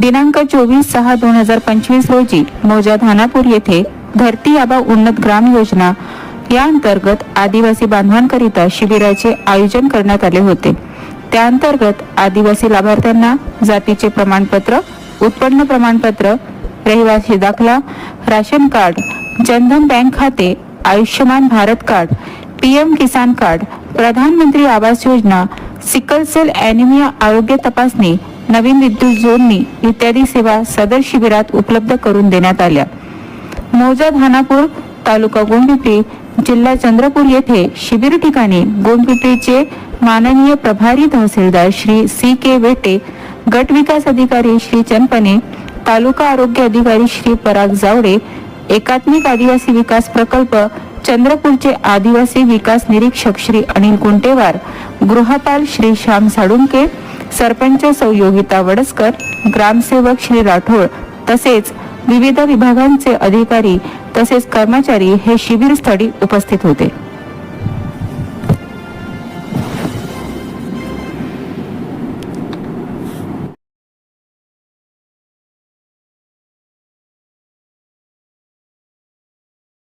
दिनांक चोवीस सहा दोन हजार पंचवीस रोजी मोजा धानापूर येथे धरती आबा उन्नत ग्राम योजना या अंतर्गत आदिवासी बांधवांकरिता शिबिराचे आयोजन करण्यात आले होते. त्या अंतर्गत आदिवासी लाभार्थ्यांना जातीचे प्रमाणपत्र उत्पन्न प्रमाणपत्र रहिवासी दाखला राशन कार्ड जनधन बँक खाते Ayushman Bharat card PM Kisan card Pradhan Mantri Awas Yojana sickle sale anaemia आरोग्य तपासणी नवीन विद्युत जोडणी इत्यादी सेवा सदर शिबिरात उपलब्ध करून देण्यात आल्या. मौजा धानापूर तालुका गोंडपिंपरी जिल्हा चंद्रपूर येथे शिबिर ठिकाणी गोंडपिंपरीचे माननीय प्रभारी तहसीलदार श्री सी के वेटे गट विकास अधिकारी श्री चनपने तालुका आरोग्य अधिकारी श्री पराग जावडे एकात्मिक आदिवासी विकास प्रकल्प चंद्रपूरचे आदिवासी विकास निरीक्षक श्री अनिल कुंटेवार गृहपाल श्री श्याम साडुंके सरपंच सौ योगिता वडसकर ग्रामसेवक श्री राठोड तसेच विविध विभागांचे अधिकारी तसेच कर्मचारी हे शिबिरस्थळी उपस्थित होते.